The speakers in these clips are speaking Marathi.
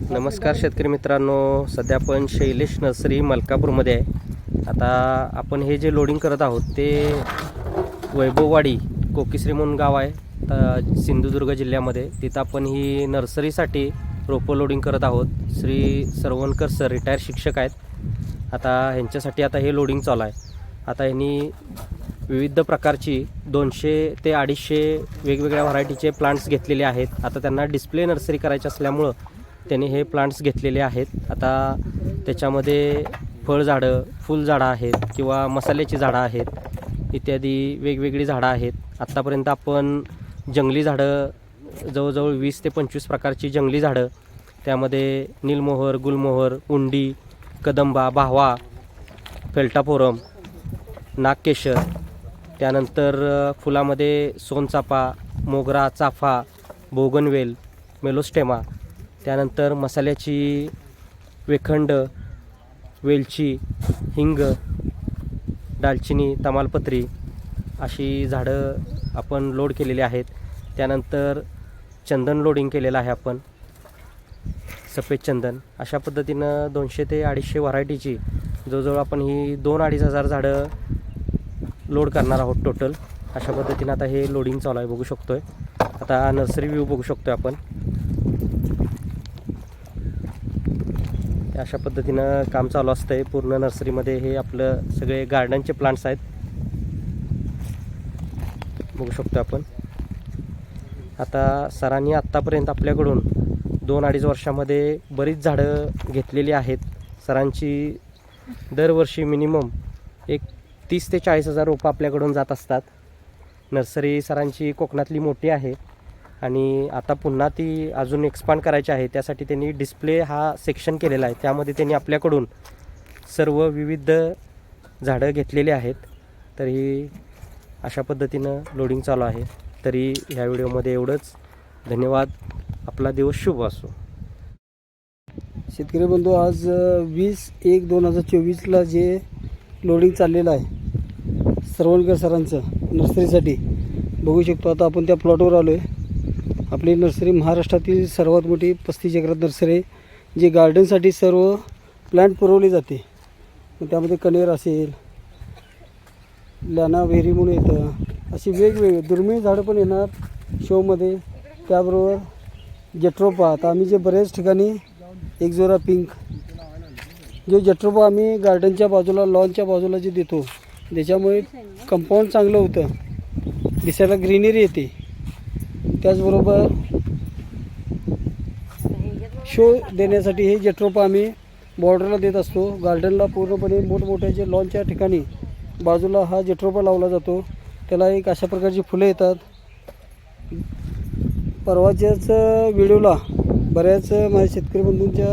नमस्कार शेतकरी मित्रांनो सध्या आपण शैलेश नर्सरी मलकापूरमध्ये आहे. आता आपण हे जे लोडिंग करत आहोत ते वैभववाडी कोकिश्री म्हणून गाव आहे सिंधुदुर्ग जिल्ह्यामध्ये. तिथं आपण ही नर्सरीसाठी रोपं लोडिंग करत आहोत. श्री सरवणकर सर रिटायर शिक्षक आहेत. आता ह्यांच्यासाठी आता हे लोडिंग चालू आहे. आता ह्यांनी विविध प्रकारची दोनशे ते अडीचशे वेगवेगळ्या व्हरायटीचे प्लांट्स घेतलेले आहेत. आता त्यांना डिस्प्ले नर्सरी करायची असल्यामुळं त्यांनी हे प्लांट्स घेतलेले आहेत. आता त्याच्यामध्ये फळझाडं फुलझाडं आहेत किंवा मसाल्याची झाडं आहेत इत्यादी वेगवेगळी झाडं आहेत. आत्तापर्यंत आपण जंगली झाडं जवळजवळ वीस ते पंचवीस प्रकारची जंगली झाडं त्यामध्ये नीलमोहर गुलमोहर उंडी कदंबा भावा फेल्टापोरम नागकेशर त्यानंतर फुलामध्ये सोनचाफा मोगरा चाफा बोगनवेल मेलोस्टेमा त्यानंतर मसाल्याची वेखंड वेलची हिंग दालचिनी तमालपत्री अशी झाडं आपण लोड केलेली आहेत. त्यानंतर चंदन लोडिंग केलेलं आहे आपण. सफेद चंदन. अशा पद्धतीनं दोनशे ते अडीचशे व्हरायटीची जवळजवळ आपण ही दोन अडीच हजार झाडं लोड करणार आहोत टोटल. अशा पद्धतीनं आता हे लोडिंग चालू आहे बघू शकतो आहे आता नर्सरी व्ह्यू बघू शकतो आहे आपण. अशा पद्धतीनं काम चालू असतं आहे पूर्ण नर्सरीमध्ये हे आपलं सगळे गार्डनचे प्लांट्स आहेत. बघू शकतो आपण. आता सरांनी आत्तापर्यंत आपल्याकडून दोन अडीच वर्षामध्ये बरीच झाडं घेतलेली आहेत. सरांची दरवर्षी मिनिमम एक तीस ते चाळीस हजार रोपं आपल्याकडून जात असतात. नर्सरी सरांची कोकणातली मोठी आहे. आणि आता पुन्हा ती अजून एक्सपांड करायची आहे. त्यासाठी त्यांनी डिस्प्ले हा सेक्शन केलेला आहे. त्यामध्ये त्यांनी आपल्याकडून सर्व विविध झाडं घेतलेली आहेत. तरी अशा पद्धतीनं लोडिंग चालू आहे. तरी ह्या व्हिडिओमध्ये एवढंच. धन्यवाद. आपला दिवस शुभ असो. शेतकरी बंधू आज वीस एक दोन हजार चोवीसला जे लोडिंग चाललेलं आहे सरवणकर सरांचं नर्सरीसाठी बघू शकतो आता आपण त्या प्लॉटवर आलो आहे आपली नर्सरी महाराष्ट्रातील सर्वात मोठी पस्तीस एकरात नर्सरी आहे जी गार्डनसाठी सर्व प्लांट पुरवली जाते. त्यामध्ये कनेर असेल लॅना व्हेरी म्हणून येतं अशी वेगवेगळी दुर्मिळ झाडं पण येणार शोमध्ये. त्याबरोबर जट्रोपा आता आम्ही जे बऱ्याच ठिकाणी एक जोरा पिंक जो जट्रोपा आम्ही गार्डनच्या बाजूला लॉनच्या बाजूला जे देतो त्याच्यामुळे कंपाऊंड चांगलं होतं. दिसायला ग्रीनरी येते. त्याचबरोबर शो देण्यासाठी हे जट्रोपा आम्ही बॉर्डरला देत असतो. गार्डनला पूर्णपणे मोठमोठ्या जे लॉनच्या ठिकाणी बाजूला हा जट्रोपा लावला जातो. त्याला एक अशा प्रकारची फुलं येतात. परवाच्याच व्हिडिओला बऱ्याच माझ्या शेतकरी बंधूंच्या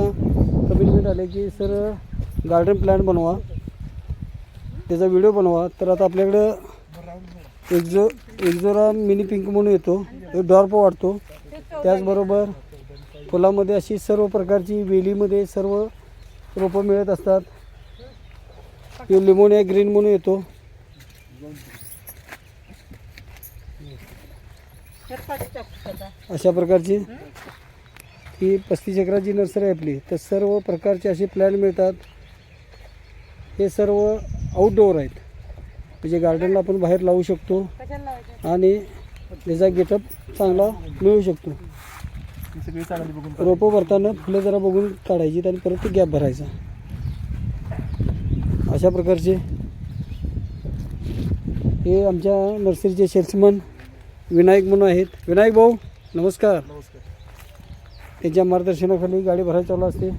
कमिटमेंट आले की सर गार्डन प्लॅन बनवा. त्याचा व्हिडिओ बनवा. तर आता आपल्याकडं एक्झो एक्झोरा मिनी पिंक म्हणून येतो. एक डॉर्प वाढतो. त्याचबरोबर फुलामध्ये अशी सर्व प्रकारची वेलीमध्ये सर्व रोपं मिळत असतात. हे लिमोनिया ग्रीन म्हणून येतो. अशा प्रकारची ही पस्तीस एकराची नर्सरी आहे आपली. तर सर्व प्रकारचे असे प्लॅन मिळतात. हे सर्व आउटडोअर आहेत. म्हणजे गार्डनला आपण बाहेर लावू शकतो. आणि त्याचा गेटअप चांगला मिळू शकतो. रोपं भरताना फुलं जरा बघून काढायची आणि परत ते गॅप भरायचा. अशा प्रकारचे हे आमच्या नर्सरीचे सेल्समन विनायक म्हणून आहेत. विनायक भाऊ नमस्कार. त्यांच्या मार्गदर्शनाखाली गाडी भरायला चालू असते.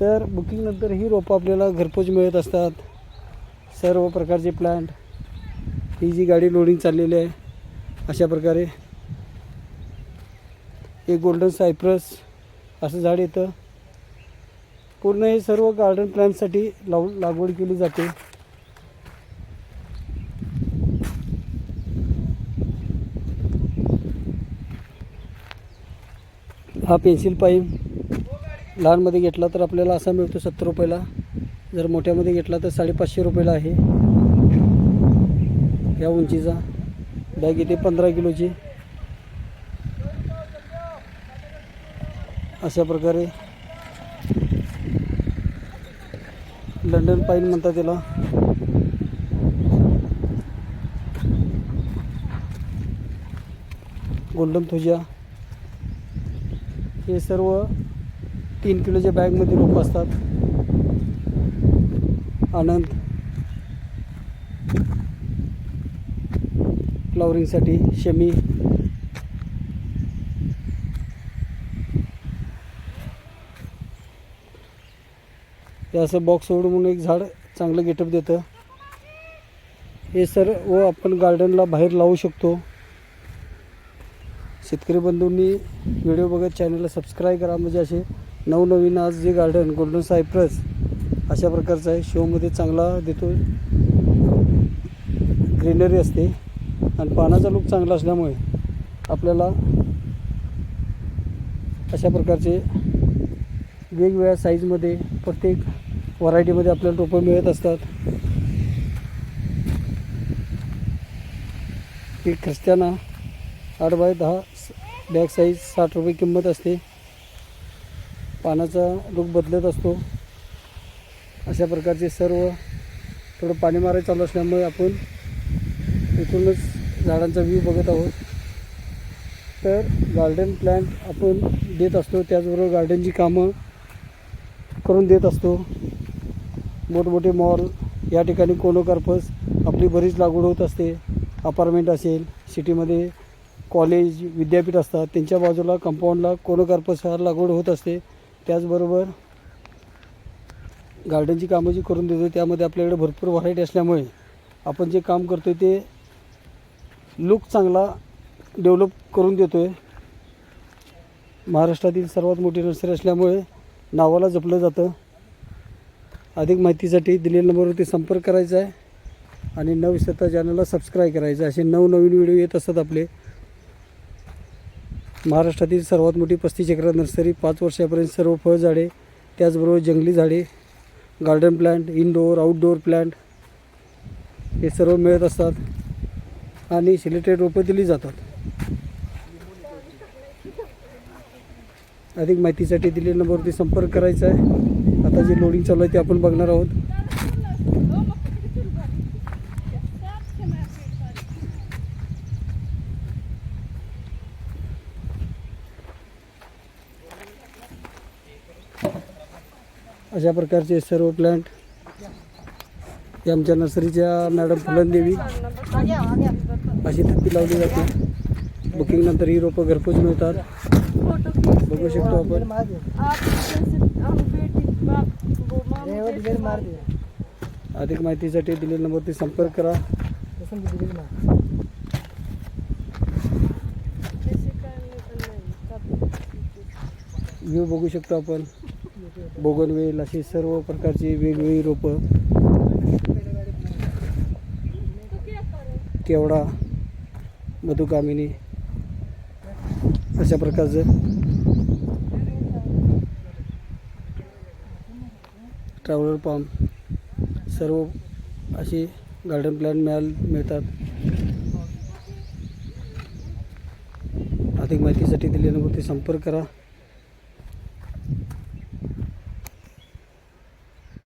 तर बुकिंगनंतर ही रोपं आपल्याला घरपोच मिळत असतात. सर्व प्रकारचे प्लांट ही जी गाडी लोडिंग चाललेली आहे अशा प्रकारे. एक गोल्डन सायप्रस असं झाड येतं. पूर्ण हे सर्व गार्डन प्लॅनसाठी लावून लागवड केली जाते. हा पेन्सिल पाईप लहानमध्ये घेतला तर आपल्याला असा मिळतो सत्तर रुपयाला. जर मोठ्यामध्ये घेतला तर साडेपाचशे रुपयाला आहे. या उंचीचा. बॅग येते पंधरा किलोची. अशा प्रकारे. लंडन पाईन म्हणतात त्याला. गोल्डन थुजा हे सर्व तीन किलोच्या बॅगमध्ये रोपं असतात. आनंद फ्लॉवरिंगसाठी शमी. हे असं बॉक्स सोडून म्हणून एक झाड चांगलं गेटअप देतं. हे सर व आपण गार्डनला बाहेर लावू शकतो. शेतकरी बंधूंनी व्हिडिओ बघत चॅनलला सबस्क्राईब करा. म्हणजे असे नवनवीन आज जे गार्डन गोल्डन सायप्रस अशा प्रकारचं आहे. शोमध्ये चांगला देतो ग्रीनरी असते. आणि पानाचा लुक चांगला असल्यामुळे आपल्याला अशा प्रकारचे वेगवेगळ्या साईजमध्ये प्रत्येक व्हरायटीमध्ये आपल्याला रोपं मिळत असतात. ही ख्रिस्त्याना आठ बाय दहा बॅग साईज साठ रुपये किंमत असते. पानाचा लुक बदलत असतो. अशा प्रकारचे सर्व थोडं पाणी मारायचं चालू असल्यामुळे आपण एकूणच झाडांचा व्ह्यू बघत आहोत. तर गार्डन प्लॅन्ट आपण देत असतो त्याचबरोबर गार्डनची कामं करून देत असतो. मोठमोठे मॉल या ठिकाणी कोनोकार्पस आपली बरीच लागवड होत असते. अपार्टमेंट असेल सिटीमध्ये कॉलेज विद्यापीठ असतात त्यांच्या बाजूला कंपाऊंडला कोनोकार्पस हा लागवड होत असते. त्याचबरोबर गार्डनची कामं जी करून देतो त्यामध्ये आपल्याकडे भरपूर व्हरायटी असल्यामुळे आपण जे काम करतो ते लुक चांगला डेव्हलप करून देतो आहे महाराष्ट्रातील सर्वात मोठी नर्सरी असल्यामुळे नावाला जपलं जातं. अधिक माहितीसाठी दिलेल्या नंबरवरती संपर्क करायचा आहे आणि न विसरता चॅनलला सबस्क्राईब करायचं आहे. असे नवनवीन व्हिडिओ येत असतात आपले. महाराष्ट्रातील सर्वात मोठी पस्तीस एकरा नर्सरी पाच वर्षापर्यंत सर्व फळझाडे त्याचबरोबर जंगली झाडे garden plant indoor outdoor plant हे सर्व मिळत असतात आणि सिलेक्टेड रोपं दिली जातात. अधिक माहितीसाठी दिलेल्या नंबरवरती संपर्क करायचा आहे. आता जे लोडिंग चालू आहे ते आपण बघणार आहोत. अशा प्रकारचे सर्व प्लांट हे आमच्या नर्सरीच्या मॅडम फुलनदेवी अशी थप्पी लावली जाते. बुकिंग नंतर ही रोपं घरपोच मिळतात. बघू शकतो आपण. अधिक माहितीसाठी दिलेल्या नंबरवरती संपर्क करा. व्ह्यू बघू शकतो आपण. बोगनवेल अशी सर्व प्रकारची वेगवेगळी रोपं. केवडा मधुकामिनी अशा प्रकारचं. ट्रॅव्हलर पाम सर्व असे गार्डन प्लॅन मिळाल मिळतात. अधिक माहितीसाठी दिलेल्या संपर्क करा.